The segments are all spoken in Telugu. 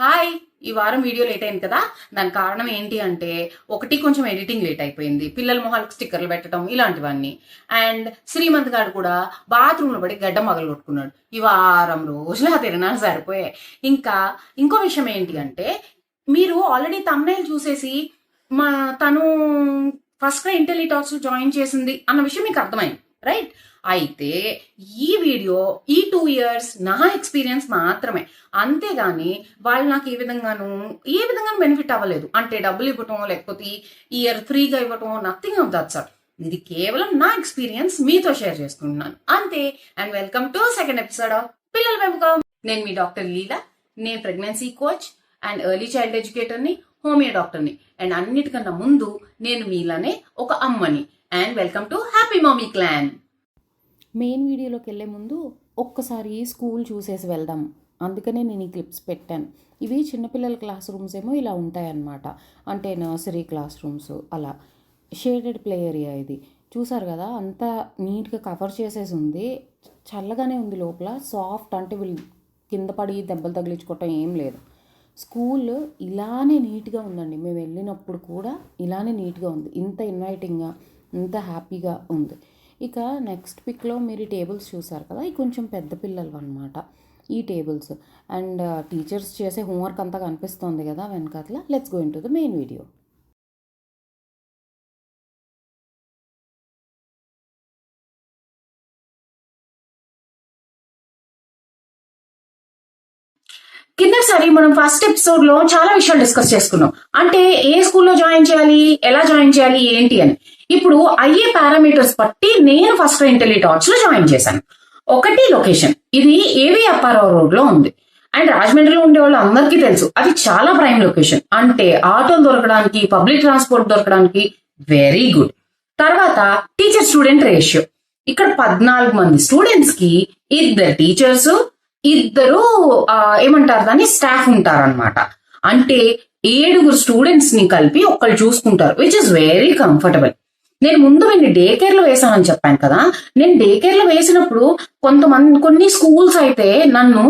హాయ్ ఈ వారం వీడియో లేట్ అయింది కదా? దాని కారణం ఏంటి అంటే ఒకటి కొంచెం ఎడిటింగ్ లేట్ అయిపోయింది. పిల్లల మొహాలకు స్టిక్కర్లు పెట్టడం ఇలాంటివన్నీ. అండ్ శ్రీమంత్ గారు కూడా బాత్రూంలో పడి గడ్డ మొదలు కొట్టుకున్నాడు ఈ వారం రోజులు ఆ తిరణాలు సరిపోయాయి. ఇంకా ఇంకో విషయం ఏంటి అంటే మీరు ఆల్రెడీ తమ్నైల్ చూసేసి మా తను ఫస్ట్ ఇంటెలిటాక్స్ జాయిన్ చేసింది అన్న విషయం మీకు అర్థమైంది. రైట్ అయితే ఈ వీడియో ఈ టూ ఇయర్స్ నా ఎక్స్పీరియన్స్ మాత్రమే. అంతేగాని వాళ్ళు నాకు ఏ విధంగాను ఏ విధంగా బెనిఫిట్ అవ్వలేదు. అంటే డబ్బులు ఇవ్వటం లేకపోతే ఇయర్ ఫ్రీగా ఇవ్వటం నథింగ్ ఆఫ్ దట్ సార్ ఇది కేవలం నా ఎక్స్పీరియన్స్ మీతో షేర్ చేసుకుంటున్నాను అంతే. And welcome to second episode of పిల్లల పెంపకం నేను మీ డాక్టర్ లీలా. నేను pregnancy coach and early child ఎడ్యుకేటర్ని homeo డాక్టర్ని. అండ్ అన్నిటికన్నా ముందు నేను మీలానే ఒక అమ్మని. And welcome to happy mummy clan main వీడియోలోకి వెళ్ళే ముందు ఒక్కసారి స్కూల్ చూసేసి వెళ్దాం. అందుకనే నేను ఈ క్లిప్స్ పెట్టాను. ఇవి చిన్నపిల్లల క్లాస్ రూమ్స్ ఏమో ఇలా ఉంటాయన్నమాట. అంటే నర్సరీ క్లాస్ రూమ్స్ అలా. షేడెడ్ ప్లే ఏరియా ఇది. చూసారు కదా అంతా నీట్గా కవర్ చేసేసి ఉంది. చల్లగానే ఉంది లోపల. సాఫ్ట్ అంటే వీళ్ళు కింద పడి దెబ్బలు తగిలించుకోవటం ఏం లేదు. స్కూల్ ఇలానే నీట్గా ఉందండి. మేము వెళ్ళినప్పుడు కూడా ఇలానే నీట్గా ఉంది. ఇంత ఇన్వైటింగ్గా ఇంత హ్యాపీగా ఉంది. ఇక నెక్స్ట్ పిక్లో మీరు ఈ టేబుల్స్ చూసారు కదా? ఇవి కొంచెం పెద్ద పిల్లలు అనమాట ఈ టేబుల్స్. అండ్ టీచర్స్ చేసే హోంవర్క్ అంతా కనిపిస్తుంది కదా వెనకాతల. Let's go in to the main video ఒకేసారి మనం ఫస్ట్ ఎపిసోడ్లో చాలా విషయాలు డిస్కస్ చేసుకున్నాం. అంటే ఏ స్కూల్లో జాయిన్ చేయాలి? ఎలా జాయిన్ చేయాలి? ఏంటి అని. ఇప్పుడు అయ్యే పారామీటర్స్ బట్టి నేను ఫస్ట్ ఇంటెలిటాచ్లో జాయిన్ చేశాను. ఒకటి లొకేషన్ ఇది ఏవి అప్పారావు రోడ్లో ఉంది. అండ్ రాజమండ్రిలో ఉండే వాళ్ళు అందరికీ తెలుసు. అది చాలా ప్రైమ్ లొకేషన్ అంటే ఆటో దొరకడానికి పబ్లిక్ ట్రాన్స్పోర్ట్ దొరకడానికి వెరీ గుడ్ తర్వాత టీచర్ స్టూడెంట్ రేషియో ఇక్కడ పద్నాలుగు మంది స్టూడెంట్స్కి ఇద్దరు టీచర్స్ ఇద్దరు ఏమంటారు దాన్ని? స్టాఫ్ ఉంటారన్నమాట. అంటే ఏడుగురు స్టూడెంట్స్ని కలిపి ఒకళ్ళు చూసుకుంటారు విచ్ ఇస్ వెరీ కంఫర్టబుల్ నేను ముందు నేను డే కేర్లో వేసానని చెప్పాను కదా. నేను డే కేర్లో వేసినప్పుడు కొంతమంది కొన్ని స్కూల్స్ అయితే నన్ను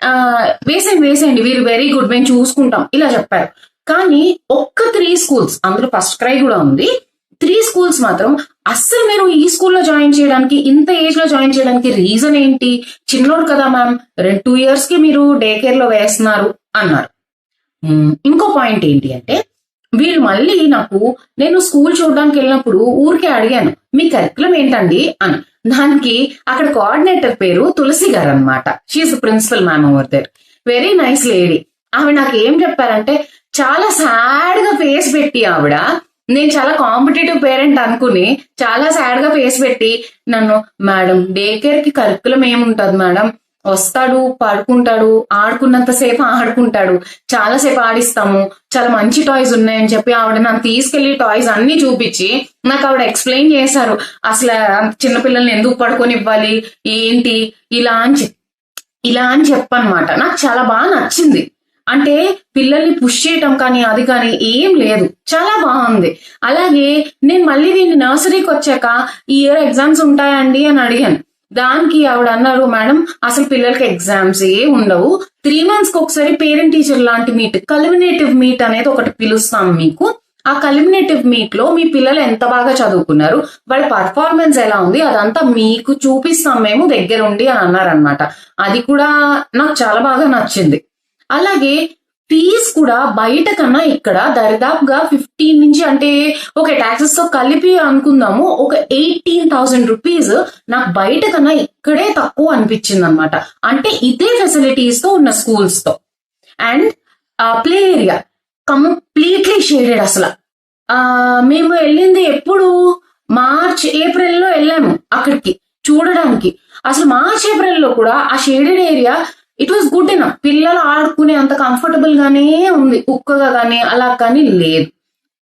ఆ వేసేయండి వేసేయండి వీరు వెరీ గుడ్ మేము చూసుకుంటాం ఇలా చెప్పారు. కానీ ఒక్క త్రీ స్కూల్స్ అందులో ఫస్ట్ క్రై కూడా ఉంది. త్రీ స్కూల్స్ మాత్రం అస్సలు మీరు ఈ స్కూల్లో జాయిన్ చేయడానికి ఇంత ఏజ్లో జాయిన్ చేయడానికి రీజన్ ఏంటి? చిన్నోడు కదా మ్యామ్ రెండు టూ ఇయర్స్కి మీరు డే కేర్లో వేస్తున్నారు అన్నారు. ఇంకో పాయింట్ ఏంటి అంటే వీళ్ళు మళ్ళీ నాకు నేను స్కూల్ చూడడానికి వెళ్ళినప్పుడు ఊరికే అడిగాను మీ కరికులం ఏంటండి? అని. దానికి అక్కడ కోఆర్డినేటర్ పేరు తులసి గారు అనమాట she principal ma'am over there very nice lady ఆవిడ నాకు ఏం చెప్పారంటే చాలా సాడ్గా ఫేస్ పెట్టి ఆవిడ నేను చాలా కాంపిటేటివ్ పేరెంట్ అనుకుని చాలా సాడ్గా ఫేస్ పెట్టి నన్ను మేడం డే కేర్కి కరికులం ఏముంటది మేడం? వస్తాడు పడుకుంటాడు ఆడుకున్నంత సేపు ఆడుకుంటాడు. చాలా సేపు ఆడిస్తాము. చాలా మంచి టాయ్స్ ఉన్నాయని చెప్పి ఆవిడ నన్ను తీసుకెళ్ళి టాయ్స్ అన్ని చూపించి నాకు ఆవిడ ఎక్స్ప్లెయిన్ చేశారు. అసలు చిన్నపిల్లల్ని ఎందుకు పడుకొని ఇవ్వాలి ఏంటి? ఇలా అని ఇలా అని చెప్పనమాట నాకు చాలా బాగా నచ్చింది. అంటే పిల్లల్ని పుష్ చేయటం కానీ అది కానీ ఏం లేదు. చాలా బాగుంది. అలాగే నేను మళ్ళీ దీన్ని నర్సరీకి వచ్చాక ఈ ఇయర్ ఎగ్జామ్స్ ఉంటాయండి అని అడిగాను. దానికి ఆవిడ అన్నారు మేడం అసలు పిల్లలకి ఎగ్జామ్స్ ఏ ఉండవు. త్రీ మంత్స్కి ఒకసారి పేరెంట్ టీచర్ లాంటి మీట్ కల్మినేటివ్ మీట్ అనేది ఒకటి పిలుస్తాం మీకు. ఆ కల్మినేటివ్ మీట్లో మీ పిల్లలు ఎంత బాగా చదువుకున్నారు వాళ్ళ పర్ఫార్మెన్స్ ఎలా ఉంది అదంతా మీకు చూపిస్తాం మేము దగ్గర ఉండి అని అన్నారనమాట అది కూడా నాకు చాలా బాగా నచ్చింది. అలాగే ఫీజ్ కూడా బయట కన్నా ఇక్కడ దరిదాపుగా ఫిఫ్టీన్ నుంచి అంటే ఒక ట్యాక్సెస్తో కలిపి అనుకుందాము ఒక ఎయిటీన్ థౌసండ్ రూపీస్ నాకు బయట కన్నా ఇక్కడే తక్కువ అనిపించింది అనమాట అంటే ఇదే ఫెసిలిటీస్తో ఉన్న స్కూల్స్తో. And play area completely shaded అసలు. మేము వెళ్ళింది ఎప్పుడు? మార్చ్ ఏప్రిల్లో వెళ్ళాము అక్కడికి చూడడానికి. అసలు మార్చ్ ఏప్రిల్లో కూడా ఆ shaded area it was good in పిల్లలు ఆడుకునే అంత కంఫర్టబుల్ గానే ఉంది. కుక్కగా కానీ అలా కానీ లేదు.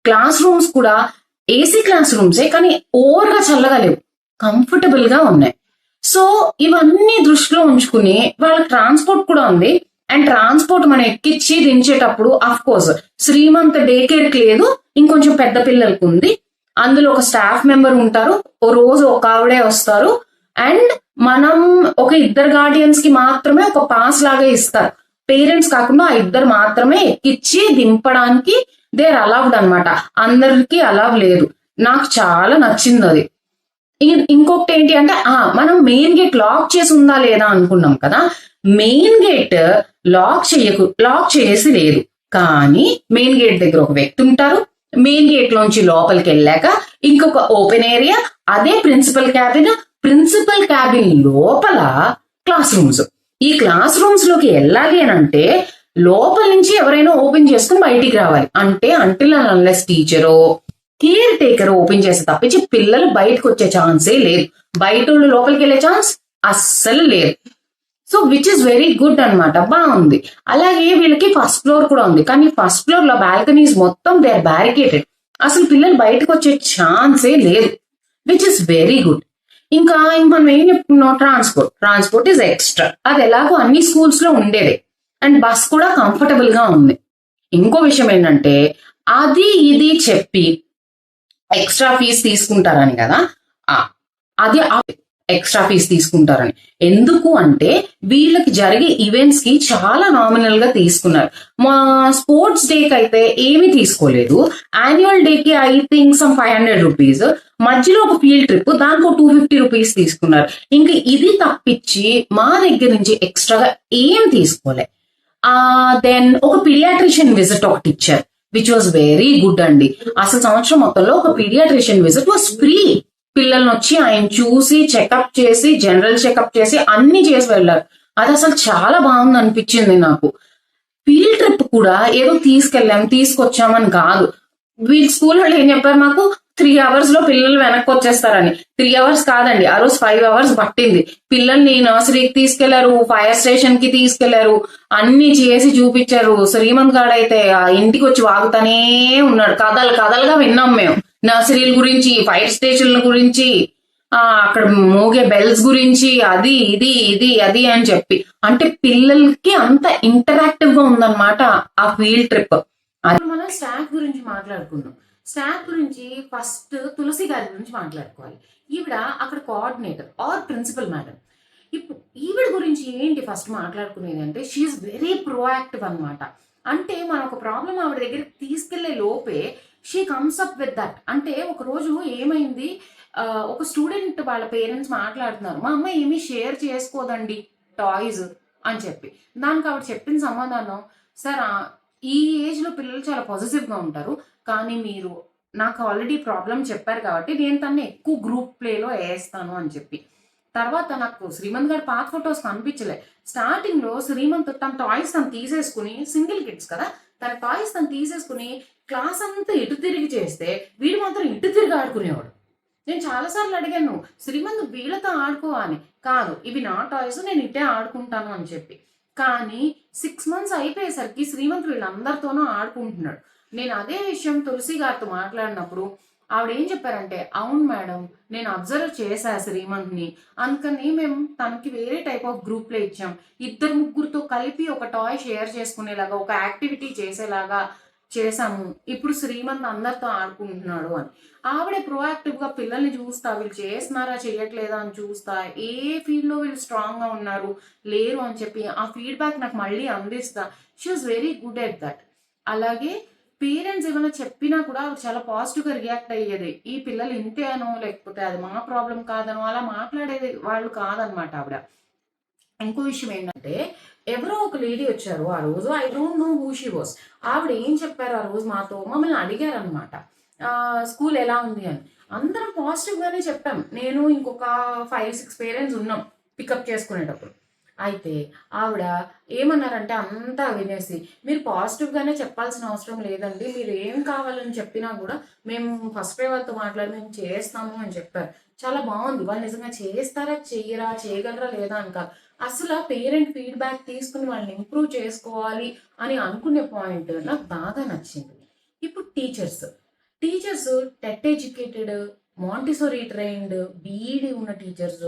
క్లాస్ రూమ్స్ కూడా ఏసీ క్లాస్ రూమ్సే కానీ ఓవర్గా చల్లగా లేవు. కంఫర్టబుల్గా ఉన్నాయి. సో ఇవన్నీ దృష్టిలో ఉంచుకుని వాళ్ళకి ట్రాన్స్పోర్ట్ కూడా ఉంది. అండ్ ట్రాన్స్పోర్ట్ మనం ఎక్కిచ్చి దించేటప్పుడు అఫ్ కోర్స్ శ్రీమంత్ డే కేర్కి లేదు. ఇంకొంచెం పెద్ద పిల్లలకు ఉంది. అందులో ఒక స్టాఫ్ మెంబర్ ఉంటారు. ఓ రోజు ఒక ఆవిడే వస్తారు. అండ్ మనం ఒక ఇద్దరు గార్డియన్స్కి మాత్రమే ఒక పాస్ లాగా ఇస్తారు. పేరెంట్స్ కాకుండా ఆ ఇద్దరు మాత్రమే ఎక్కిచ్చి దింపడానికి దేర్ అలౌడ్ అనమాట అందరికీ అలౌ లేదు. నాకు చాలా నచ్చింది అది. ఇంకొకటి ఏంటి అంటే ఆ మనం మెయిన్ గేట్ లాక్ చేసి ఉందా లేదా అనుకున్నాం కదా? మెయిన్ గేట్ లాక్ చేయకు లాక్ చేసి లేదు. కానీ మెయిన్ గేట్ దగ్గర ఒక వ్యక్తి ఉంటారు. మెయిన్ గేట్ లోంచి లోపలికి వెళ్ళాక ఇంకొక ఓపెన్ ఏరియా అదే ప్రిన్సిపల్ క్యాబిన్ ప్రిన్సిపల్ క్యాబిన్ లోపల క్లాస్ రూమ్స్. ఈ క్లాస్ రూమ్స్లోకి వెళ్ళాలి అని అంటే లోపల నుంచి ఎవరైనా ఓపెన్ చేసుకుని బయటికి రావాలి. అంటే అంటిల్ అన్లెస్ టీచరో కేర్ టేకర్ ఓపెన్ చేస్తే తప్పించి పిల్లలు బయటకు వచ్చే ఛాన్సే లేదు. బయట లోపలికి వెళ్ళే ఛాన్స్ అస్సలు లేదు. So which is very good అన్నమాట. బాగుంది. అలాగే వీళ్ళకి ఫస్ట్ ఫ్లోర్ కూడా ఉంది. కానీ ఫస్ట్ ఫ్లోర్లో బాల్కనీస్ మొత్తం దే ఆర్ బ్యారికేటెడ్ అసలు పిల్లలు బయటకు వచ్చే ఛాన్సే లేదు. విచ్ ఇస్ వెరీ గుడ్ ఇంకా ఇంకా మనం ఏం చెప్తున్నాం ట్రాన్స్పోర్ట్ ట్రాన్స్పోర్ట్ ఇస్ ఎక్స్ట్రా అది ఎలాగో అన్ని స్కూల్స్లో ఉండేది. అండ్ బస్ కూడా కంఫర్టబుల్గా ఉంది. ఇంకో విషయం ఏంటంటే అది ఇది చెప్పి ఎక్స్ట్రా ఫీజ్ తీసుకుంటారని కదా. ఆ, అది ఎక్స్ట్రా ఫీజ్ తీసుకుంటారని. ఎందుకు అంటే వీళ్ళకి జరిగే ఈవెంట్స్కి చాలా నామినల్గా తీసుకున్నారు. మా స్పోర్ట్స్ డే కి అయితే ఏమీ తీసుకోలేదు. యాన్యువల్ డే కి I think some five hundred rupees మధ్యలో ఒక ఫీల్డ్ ట్రిప్ దానికి టూ ఫిఫ్టీ రూపీస్ తీసుకున్నారు. ఇంకా ఇది తప్పించి మా దగ్గర నుంచి ఎక్స్ట్రాగా ఏం తీసుకోలే. ఆ దెన్ ఒక పిడియాట్రిషియన్ విజిట్ ఒకటి ఇచ్చారు విచ్ వాజ్ వెరీ గుడ్ అండి. అసలు సంవత్సరం మొత్తంలో ఒక పీడియాట్రిషియన్ విజిట్ వాజ్ ఫ్రీ పిల్లల్ని వచ్చి ఆయన చూసి చెకప్ చేసి జనరల్ చెకప్ చేసి అన్ని చేసి వెళ్ళారు. అది అసలు చాలా బాగుంది అనిపించింది నాకు. ఫీల్డ్ ట్రిప్ కూడా ఏదో తీసుకెళ్ళాం తీసుకొచ్చామని కాదు. వీళ్ళ స్కూల్ వాళ్ళు ఏం చెప్పారు మాకు? త్రీ అవర్స్లో పిల్లలు వెనక్కి వచ్చేస్తారని. త్రీ అవర్స్ కాదండి ఆ రోజు ఫైవ్ అవర్స్ పట్టింది. పిల్లల్ని నర్సరీకి తీసుకెళ్ళారు ఫైర్ స్టేషన్కి తీసుకెళ్ళారు అన్ని చేసి చూపించారు. శ్రీమంత్ గాడు అయితే ఆ ఇంటికి వచ్చి వాగుతానే ఉన్నాడు. కథలు కథలుగా విన్నాం మేము. నర్సరీల గురించి ఫైర్ స్టేషన్ల గురించి ఆ అక్కడ మోగే బెల్స్ గురించి అది ఇది ఇది అది అని చెప్పి. అంటే పిల్లలకి అంత ఇంటరాక్టివ్గా ఉందన్నమాట ఆ ఫీల్డ్ ట్రిప్ అది మనం స్టాక్ గురించి మాట్లాడుకుందాం. స్టాక్ గురించి ఫస్ట్ తులసి గారి గురించి మాట్లాడుకోవాలి. ఈవిడ అక్కడ కోఆర్డినేటర్ ఆర్ ప్రిన్సిపల్ మేడం ఇప్పుడు ఈవిడ గురించి ఏంటి ఫస్ట్ మాట్లాడుకునేది అంటే షీఈ్ వెరీ ప్రోయాక్టివ్ అన్నమాట. అంటే మనం ఒక ప్రాబ్లం ఆవిడ దగ్గరికి తీసుకెళ్ళే లోపే she comes up with that అంటే ఒక రోజు ఏమైంది? ఒక స్టూడెంట్ వాళ్ళ పేరెంట్స్ మాట్లాడుతున్నారు. మా అమ్మ ఏమీ షేర్ చేసుకోదండి టాయ్స్ అని చెప్పి. దానికి ఆవిడ చెప్పిన సమాధానం సార్ ఈ ఏజ్లో పిల్లలు చాలా పాజిటివ్గా ఉంటారు. కానీ మీరు నాకు ఆల్రెడీ ప్రాబ్లం చెప్పారు కాబట్టి నేను తను ఎక్కువ గ్రూప్ ప్లేలో వేస్తాను అని చెప్పి. తర్వాత నాకు శ్రీమంత్ గారి పాత ఫొటోస్ కనిపించలే. స్టార్టింగ్లో శ్రీమంత్ తన టాయ్స్ తను తీసేసుకుని సింగిల్ కిడ్స్ కదా తన టాయ్స్ తను తీసేసుకుని క్లాస్ అంతా ఇటు తిరిగి చేస్తే వీడు మాత్రం ఇటు తిరిగి ఆడుకునేవాడు. నేను చాలాసార్లు అడిగాను శ్రీమంత్ వీళ్ళతో ఆడుకో అని. కాదు ఇవి నా టాయ్స్ నేను ఇట్టే ఆడుకుంటాను అని చెప్పి. కానీ సిక్స్ మంత్స్ అయిపోయేసరికి శ్రీమంత్ వీళ్ళందరితోనూ ఆడుకుంటున్నాడు. నేను అదే విషయం తులసి గారితో మాట్లాడినప్పుడు ఆవిడ ఏం చెప్పారంటే అవును మేడం నేను అబ్జర్వ్ చేశా శ్రీమంత్ని. అందుకని మేము తనకి వేరే టైప్ ఆఫ్ గ్రూప్లో ఇచ్చాం. ఇద్దరు ముగ్గురుతో కలిపి ఒక టాయ్ షేర్ చేసుకునేలాగా ఒక యాక్టివిటీ చేసేలాగా చేశాము. ఇప్పుడు శ్రీమంత్ అందరితో ఆడుకుంటున్నాడు అని. ఆవిడే ప్రోయాక్టివ్గా పిల్లల్ని చూస్తా వీళ్ళు చేస్తున్నారా చేయట్లేదా అని చూస్తా ఏ ఫీల్డ్లో వీళ్ళు స్ట్రాంగ్గా ఉన్నారు లేరు అని చెప్పి ఆ ఫీడ్బ్యాక్ నాకు మళ్ళీ అందిస్తా. She was very good at that అలాగే పేరెంట్స్ ఏమైనా చెప్పినా కూడా చాలా పాజిటివ్గా రియాక్ట్ అయ్యేది. ఈ పిల్లలు ఇంతే అనో లేకపోతే అది మా ప్రాబ్లం కాదనో అలా మాట్లాడేది వాళ్ళు కాదనమాట ఆవిడ. ఇంకో విషయం ఏంటంటే ఎవరో ఒక లేడీ వచ్చారు ఆ రోజు. I don't know who she was ఆవిడ ఏం చెప్పారు ఆ రోజు మాతో? మమ్మల్ని అడిగారనమాట స్కూల్ ఎలా ఉంది అని. అందరం పాజిటివ్ గానే చెప్పాం. నేను ఇంకొక ఫైవ్ సిక్స్ పేరెంట్స్ ఉన్నాం పికప్ చేసుకునేటప్పుడు. అయితే ఆవిడ ఏమన్నారంటే అంతా వినేసి మీరు పాజిటివ్గానే చెప్పాల్సిన అవసరం లేదండి మీరు ఏం కావాలని చెప్పినా కూడా మేము ఫస్ట్ పే వాళ్ళతో మాట్లాడి మేము చేస్తాము అని చెప్పారు. చాలా బాగుంది. వాళ్ళు నిజంగా చేస్తారా చేయరా చేయగలరా లేదా అని కాదు. అసలు పేరెంట్ ఫీడ్బ్యాక్ తీసుకుని వాళ్ళని ఇంప్రూవ్ చేసుకోవాలి అని అనుకునే పాయింట్ నాకు బాగా నచ్చింది. ఇప్పుడు teachers teachers TET educated Montessori trained BEd ఉన్న టీచర్స్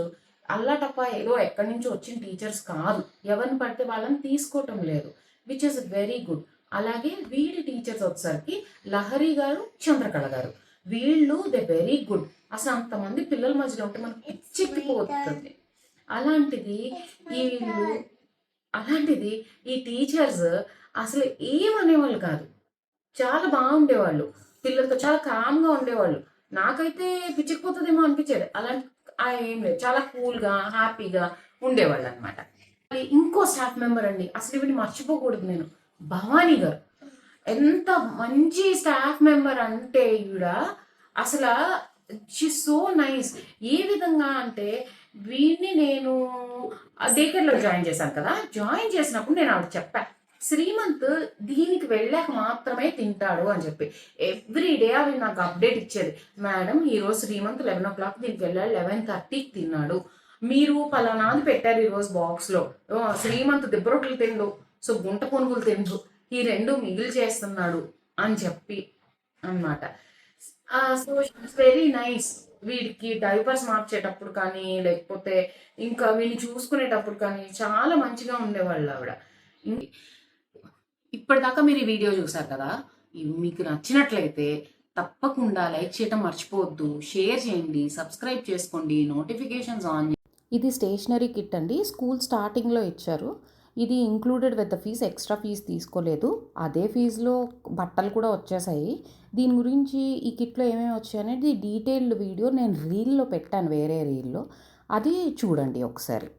అల్లాటప్ప ఏదో ఎక్కడి నుంచి వచ్చిన టీచర్స్ కాదు. ఎవరిని పడితే వాళ్ళని తీసుకోవటం లేదు. విచ్ ఇస్ వెరీ గుడ్ అలాగే వీడి టీచర్స్ వచ్చేసరికి లహరి గారు చంద్రకళ గారు. వీళ్ళు దే వెరీ గుడ్ అసలు అంతమంది పిల్లల మధ్యలో ఉంటే మనకి పిచ్చెక్కిపోతుంది. అలాంటిది వీళ్ళు అలాంటిది ఈ టీచర్స్ అసలు ఏమనేవాళ్ళు కాదు. చాలా బాగుండేవాళ్ళు పిల్లలతో చాలా కామ్గా ఉండేవాళ్ళు. నాకైతే పిచ్చకపోతుందేమో అనిపించేది. అలాంటి ఏం లేదు చాలా కూల్గా హ్యాపీగా ఉండేవాళ్ళు అనమాట ఇంకో స్టాఫ్ మెంబర్ అండి అసలు ఇవి మర్చిపోకూడదు నేను. భవానీ గారు. ఎంత మంచి స్టాఫ్ మెంబర్ అంటే ఈవిడ అసలు షీ సో నైస్. ఏ విధంగా అంటే వీడిని నేను దేకర్లో జాయిన్ చేశాను కదా జాయిన్ చేసినప్పుడు నేను ఆవిడ చెప్పాను శ్రీమంత్ దీనికి వెళ్ళాక మాత్రమే తింటాడు అని చెప్పి. ఎవ్రీ డే అవి నాకు అప్డేట్ ఇచ్చేది. మేడం ఈరోజు శ్రీమంత్ లెవెన్ ఓ క్లాక్ దీనికి వెళ్ళాడు లెవెన్ థర్టీకి తిన్నాడు. మీరు పలానాది పెట్టారు ఈరోజు బాక్స్లో శ్రీమంత్ దిబ్బరొట్లు తిండు. సో గుంట పునుగులు తిండు. ఈ రెండు మిగిలి చేస్తున్నాడు అని చెప్పి అన్నమాట. సో వెరీ నైస్ వీడికి డైపర్స్ మార్చేటప్పుడు కానీ లేకపోతే ఇంకా వీడిని చూసుకునేటప్పుడు కానీ చాలా మంచిగా ఉండేవాళ్ళు ఆవిడ. ఇప్పటిదాకా మీరు ఈ వీడియో చూసారు కదా మీకు నచ్చినట్లయితే తప్పకుండా లైక్ చేయడం మర్చిపోవద్దు షేర్ చేయండి సబ్స్క్రైబ్ చేసుకోండి నోటిఫికేషన్స్ ఆన్ ఇది స్టేషనరీ కిట్ అండి. స్కూల్ స్టార్టింగ్లో ఇచ్చారు. ఇది included with the fees extra fee తీసుకోలేదు. అదే ఫీజులో బట్టలు కూడా వచ్చేసాయి. దీని గురించి ఈ కిట్లో ఏమేమి వచ్చాయనేది డీటెయిల్డ్ వీడియో నేను రీల్లో పెట్టాను వేరే రీల్లో. అది చూడండి ఒకసారి.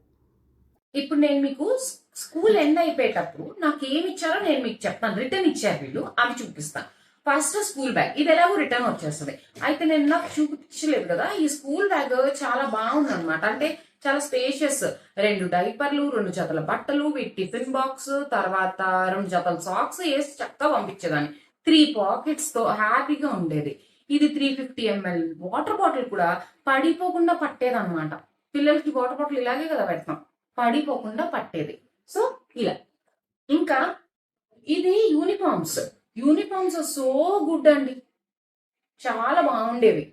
ఇప్పుడు నేను మీకు స్కూల్ ఎండ్ అయిపోయేటప్పుడు నాకు ఏమి ఇచ్చారో నేను మీకు చెప్తాను. రిటర్న్ ఇచ్చారు వీళ్ళు. అవి చూపిస్తాను ఫస్ట్ స్కూల్ బ్యాగ్. ఇది ఎలాగో రిటర్న్ వచ్చేస్తుంది. అయితే నేను నాకు చూపించలేదు కదా ఈ స్కూల్ బ్యాగ్ చాలా బాగుంది అనమాట అంటే చాలా స్పేషియస్ రెండు డైపర్లు రెండు జతల బట్టలు వీటి టిఫిన్ బాక్స్ తర్వాత రెండు జతల సాక్స్ వేసి చక్కగా పంపించేదాన్ని. త్రీ పాకెట్స్తో హ్యాపీగా ఉండేది. ఇది three fifty ML water bottle కూడా పడిపోకుండా పట్టేది అనమాట పిల్లలకి వాటర్ బాటిల్ ఇలాగే కదా పెడతాం పడిపోకుండా పట్టేది. సో ఇలా. ఇంకా ఇది యూనిఫామ్స్ యూనిఫామ్స్ సో గుడ్ అండి. చాలా బాగుండేవి.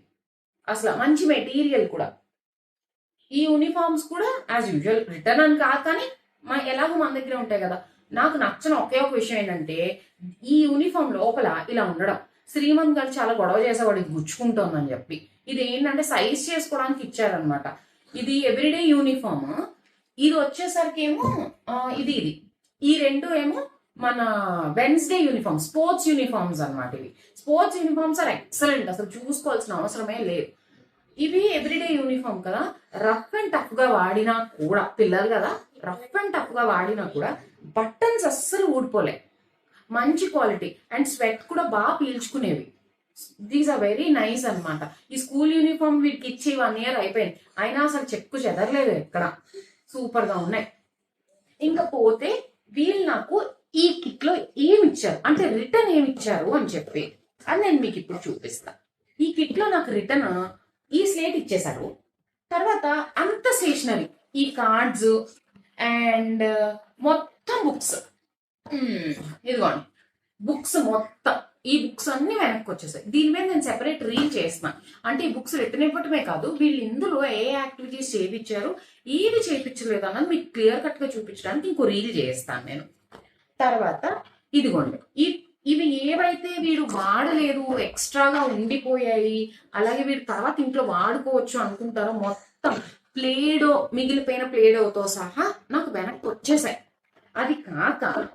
అసలు మంచి మెటీరియల్ కూడా. ఈ యూనిఫామ్స్ కూడా యాజ్ యూజువల్ రిటర్న్ అని కాదు కానీ మా ఎలాగో మన దగ్గర ఉంటాయి కదా. నాకు నచ్చిన ఒకే ఒక విషయం ఏంటంటే ఈ యూనిఫామ్ లోపల ఇలా ఉండడం. శ్రీమంత్ గారు చాలా గొడవ చేసేవాడు ఇది గుచ్చుకుంటోందని చెప్పి. ఇది ఏంటంటే సైజ్ చేసుకోవడానికి ఇచ్చారనమాట ఇది ఎవ్రీడే యూనిఫామ్ ఇది వచ్చేసరికి ఏమో ఇది ఇది. ఈ రెండు ఏమో మన వెన్స్డే యూనిఫామ్ స్పోర్ట్స్ యూనిఫామ్స్ అన్నమాట ఇవి. స్పోర్ట్స్ యూనిఫామ్స్ ఆర్ ఎక్సలెంట్ అసలు చూసుకోవాల్సిన అవసరమే లేదు. ఇవి ఎవ్రీడే యూనిఫామ్ కదా. రఫ్ అండ్ టఫ్గా వాడినా కూడా పిల్లలు కదా రఫ్ అండ్ టఫ్గా వాడినా కూడా బటన్స్ అస్సలు ఊడిపోలే. మంచి క్వాలిటీ అండ్ స్వెట్ కూడా బాగా పీల్చుకునేవి. దీస్ ఆర్ వెరీ నైస్ అన్నమాట. ఈ స్కూల్ యూనిఫామ్ వీటికి ఇచ్చి వన్ ఇయర్ అయిపోయింది. అయినా అసలు చెక్కు చెదరలేదు ఎక్కడ. సూపర్గా ఉన్నాయి. ఇంకా పోతే వీళ్ళు నాకు ఈ కిట్లో ఏమి ఇచ్చారు అంటే రిటర్న్ ఏమి ఇచ్చారు అని చెప్పి. అది నేను మీకు ఇప్పుడు చూపిస్తా. ఈ కిట్లో నాకు రిటర్న్ ఈ స్లేట్ ఇచ్చేశారు. తర్వాత అంత స్టేషనరీ. ఈ కార్డ్స్ అండ్ మొత్తం బుక్స్. ఇదిగోండి. బుక్స్ మొత్తం. ఈ బుక్స్ అన్ని వెనక్కి వచ్చేసాయి. దీని మీద నేను సెపరేట్ రీల్ చేస్తున్నా. అంటే ఈ బుక్స్ రిటర్న్ ఇవ్వటమే కాదు వీళ్ళు ఇందులో ఏ యాక్టివిటీస్ చేయించారు ఏది చేయించలేదు అన్నది మీకు క్లియర్ కట్గా చూపించడానికి ఇంకో రీల్ చేస్తాను నేను. తర్వాత ఇదిగోండి. ఈ ఇవి ఏవైతే వీడు వాడలేదు ఎక్స్ట్రాగా ఉండిపోయాయి అలాగే వీడు తర్వాత ఇంట్లో వాడుకోవచ్చు అనుకుంటారో మొత్తం ప్లేడో మిగిలిపోయిన ప్లేడోతో సహా నాకు వెనక్కి వచ్చేసాయి. అది కాక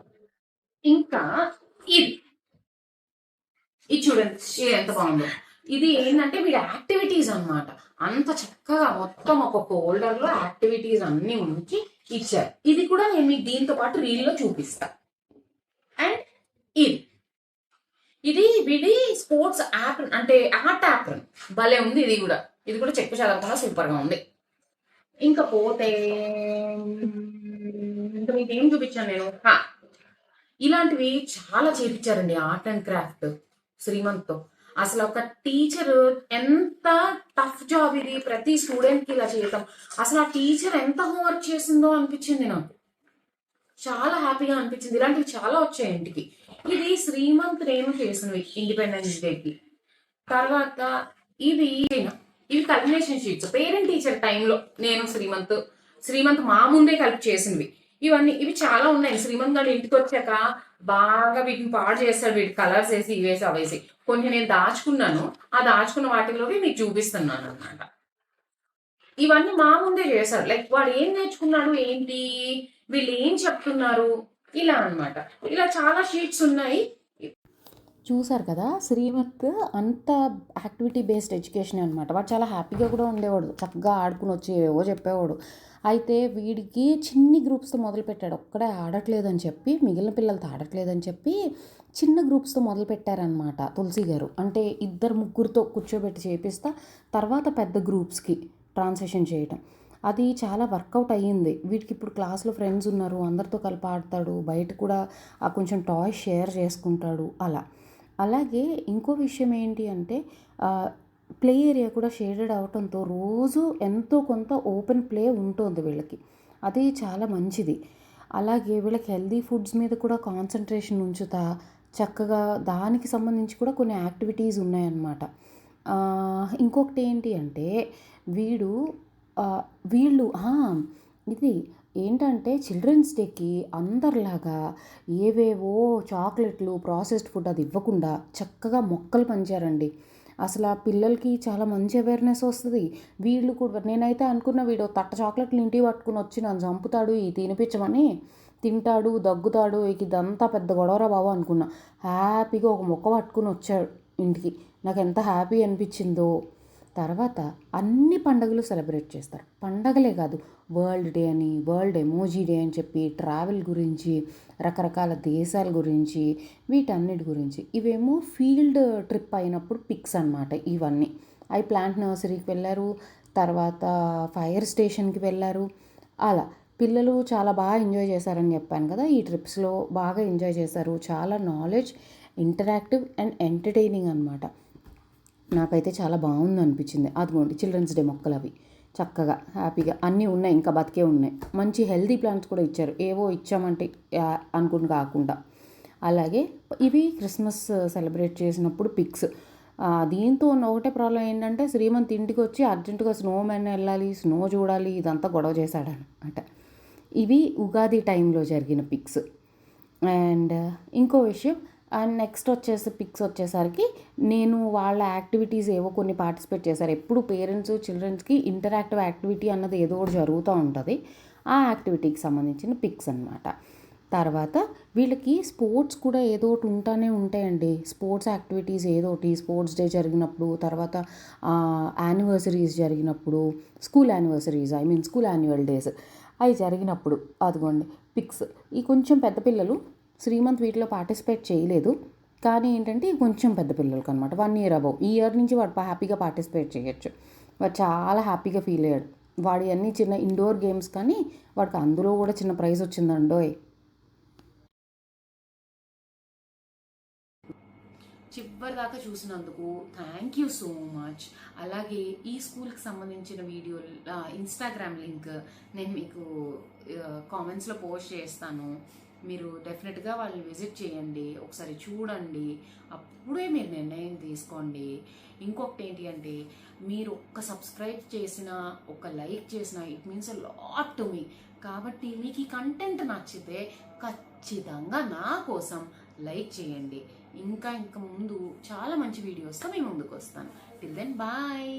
ఇంకా ఇది. ఇది చూడండి ఎంత బాగుందో. ఇది ఏంటంటే వీడి యాక్టివిటీస్ అన్నమాట. అంత చక్కగా మొత్తం ఒక ఫోల్డర్లో యాక్టివిటీస్ అన్ని ఉంచి ఇచ్చారు. ఇది కూడా నేను మీకు దీంతో పాటు రీల్లో చూపిస్తా. అండ్ ఇది. ఇది వీడి స్పోర్ట్స్ యాప్ అంటే ఆర్ట్ యాప్ భలే ఉంది ఇది కూడా. ఇది కూడా చెక్కు చదవకుండా సూపర్గా ఉంది. ఇంకా పోతే ఇంకా మీకు ఏం చూపించాను నేను? హా, ఇలాంటివి చాలా చేపించారండి ఆర్ట్ అండ్ క్రాఫ్ట్ శ్రీమంత్. తో అసలు ఒక టీచర్ ఎంత టఫ్ జాబ్ ఇది ప్రతి స్టూడెంట్కి ఇలా చేయటం. అసలు ఆ టీచర్ ఎంత హోంవర్క్ చేసిందో అనిపించింది నాకు. చాలా హ్యాపీగా అనిపించింది. ఇలాంటివి చాలా వచ్చాయి ఇంటికి. ఇది శ్రీమంత్ నేను చేసినవి ఇండిపెండెన్స్ డేకి. తర్వాత ఇది ఇవి కల్మినేషన్ షీట్స్ పేరెంట్ టీచర్ టైంలో నేను శ్రీమంత్ శ్రీమంత్ మా ముందే కలిపి చేసినవి. ఇవన్నీ ఇవి చాలా ఉన్నాయి. శ్రీమంత్ గారు ఇంటికి వచ్చాక బాగా వీటిని పాడు చేస్తాడు వీటి కలర్స్ వేసి ఇవేసి అవేసి కొన్ని నేను దాచుకున్నాను. ఆ దాచుకున్న వాటిలోకి మీకు చూపిస్తున్నాను అనమాట ఇవన్నీ మా ముందే చేశారు. లైక్ వాడు ఏం నేర్చుకున్నాడు ఏంటి? వీళ్ళు ఏం చెప్తున్నారు? ఇలా అన్నమాట. ఇలా చాలా షీట్స్ ఉన్నాయి. చూసారు కదా శ్రీమత్ అంత యాక్టివిటీ బేస్డ్ ఎడ్యుకేషన్ అనమాట వాడు చాలా హ్యాపీగా కూడా ఉండేవాడు. చక్కగా ఆడుకుని వచ్చి ఏవో చెప్పేవాడు. అయితే వీడికి చిన్ని గ్రూప్స్తో మొదలుపెట్టాడు. ఒక్కడే ఆడట్లేదని చెప్పి మిగిలిన పిల్లలతో ఆడట్లేదని చెప్పి చిన్న గ్రూప్స్తో మొదలుపెట్టారనమాట తులసి గారు. అంటే ఇద్దరు ముగ్గురితో కూర్చోబెట్టి చేపిస్తా తర్వాత పెద్ద గ్రూప్స్కి ట్రాన్సాక్షన్ చేయటం. అది చాలా వర్కౌట్ అయ్యింది. వీడికి ఇప్పుడు క్లాస్లో ఫ్రెండ్స్ ఉన్నారు అందరితో కలిపి ఆడతాడు బయట కూడా కొంచెం టాయ్స్ షేర్ చేసుకుంటాడు అలా. అలాగే ఇంకో విషయం ఏంటి అంటే ప్లే ఏరియా కూడా షేడెడ్ అవటంతో రోజు ఎంతో కొంత ఓపెన్ ప్లే ఉంటుంది వీళ్ళకి. అది చాలా మంచిది. అలాగే వీళ్ళకి హెల్దీ ఫుడ్స్ మీద కూడా కాన్సన్ట్రేషన్ ఉంచుతా చక్కగా దానికి సంబంధించి కూడా కొన్ని యాక్టివిటీస్ ఉన్నాయన్నమాట. ఇంకొకటి ఏంటి అంటే వీడు వీళ్ళు ఇది ఏంటంటే చిల్డ్రన్స్ డేకి అందరిలాగా ఏవేవో చాక్లెట్లు ప్రాసెస్డ్ ఫుడ్ అది ఇవ్వకుండా చక్కగా మొక్కలు పంచారండి. అసలు ఆ పిల్లలకి చాలా మంచి అవేర్నెస్ వస్తుంది. వీళ్ళు కూడా నేనైతే అనుకున్న వీడు తట్ట చాక్లెట్లు ఇంటికి పట్టుకుని వచ్చి నన్ను చంపుతాడు ఈ తినిపించమని తింటాడు దగ్గుతాడు ఇక ఇదంతా పెద్ద గొడవరా బాబు అనుకున్నా. హ్యాపీగా ఒక మొక్క పట్టుకుని వచ్చాడు ఇంటికి. నాకు ఎంత హ్యాపీ అనిపించిందో. తర్వాత అన్ని పండుగలు సెలబ్రేట్ చేస్తారు. పండగలే కాదు వరల్డ్ డే అని వరల్డ్ ఎమోజీ డే అని చెప్పి ట్రావెల్ గురించి రకరకాల దేశాల గురించి వీటన్నిటి గురించి. ఇవేమో ఫీల్డ్ ట్రిప్ అయినప్పుడు పిక్స్ అన్నమాట ఇవన్నీ. అవి ప్లాంట్ నర్సరీకి వెళ్ళారు తర్వాత ఫైర్ స్టేషన్కి వెళ్ళారు అలా. పిల్లలు చాలా బాగా ఎంజాయ్ చేశారని చెప్పాను కదా ఈ ట్రిప్స్లో బాగా ఎంజాయ్ చేశారు. చాలా నాలెడ్జ్ ఇంటరాక్టివ్ అండ్ ఎంటర్టైనింగ్ అనమాట నాకైతే చాలా బాగుంది అనిపించింది అదిగోండి చిల్డ్రన్స్ డే మొక్కలు అవి చక్కగా హ్యాపీగా. అన్నీ ఉన్నాయి ఇంకా బతికే ఉన్నాయి. మంచి హెల్తీ ప్లాంట్స్ కూడా ఇచ్చారు. ఏవో ఇచ్చామంటే అనుకుని కాకుండా. అలాగే ఇవి క్రిస్మస్ సెలబ్రేట్ చేసినప్పుడు పిక్స్ దీంతో ఉన్న ఒకటే ప్రాబ్లం ఏంటంటే శ్రీమంత్ ఇంటికి వచ్చి అర్జెంటుగా స్నో మ్యాన్ వెళ్ళాలి స్నో చూడాలి ఇదంతా గొడవ చేశాడనమాట ఇవి ఉగాది టైంలో జరిగిన పిక్స్ అండ్ ఇంకో విషయం అండ్ నెక్స్ట్ వచ్చేసి పిక్స్ వచ్చేసరికి నేను వాళ్ళ యాక్టివిటీస్ ఏవో కొన్ని పార్టిసిపేట్ చేశారు. ఎప్పుడు పేరెంట్స్ చిల్డ్రన్స్కి ఇంటరాక్టివ్ యాక్టివిటీ అన్నది ఏదో ఒకటి జరుగుతూ ఉంటుంది. ఆ యాక్టివిటీకి సంబంధించిన పిక్స్ అన్నమాట. తర్వాత వీళ్ళకి స్పోర్ట్స్ కూడా ఏదో ఒకటి ఉంటానే ఉంటాయండి. స్పోర్ట్స్ యాక్టివిటీస్ ఏదో ఒకటి స్పోర్ట్స్ డే జరిగినప్పుడు తర్వాత యానివర్సరీస్ జరిగినప్పుడు school anniversaries I mean school annual days అవి జరిగినప్పుడు అదిగోండి పిక్స్. ఈ కొంచెం పెద్ద పిల్లలు శ్రీమంత్ వీటిలో పార్టిసిపేట్ చేయలేదు. కానీ ఏంటంటే కొంచెం పెద్ద పిల్లలకి అనమాట వన్ ఇయర్ అబౌవ్ ఈ ఇయర్ నుంచి వాడు హ్యాపీగా పార్టిసిపేట్ చేయొచ్చు. వాడు చాలా హ్యాపీగా ఫీల్ అయ్యాడు. వాడి అన్ని చిన్న ఇండోర్ గేమ్స్ కానీ వాడికి అందులో కూడా చిన్న ప్రైజ్ వచ్చిందండోయ్ చివరి దాకా చూసినందుకు థ్యాంక్ యూ సో మచ్ అలాగే ఈ స్కూల్కి సంబంధించిన వీడియో ఇన్స్టాగ్రామ్ లింక్ నేను మీకు కామెంట్స్లో పోస్ట్ చేస్తాను. మీరు డెఫినెట్గా వాళ్ళని విజిట్ చేయండి ఒకసారి చూడండి. అప్పుడే మీరు నిర్ణయం తీసుకోండి. ఇంకొకటి ఏంటి అంటే మీరు ఒక్క సబ్స్క్రైబ్ చేసిన ఒక లైక్ చేసిన it means lot to me కాబట్టి మీకు ఈ కంటెంట్ నచ్చితే ఖచ్చితంగా నా కోసం లైక్ చేయండి. ఇంకా ఇంకా ముందు చాలా మంచి వీడియోస్తో మేము ముందుకు వస్తాను. Till then bye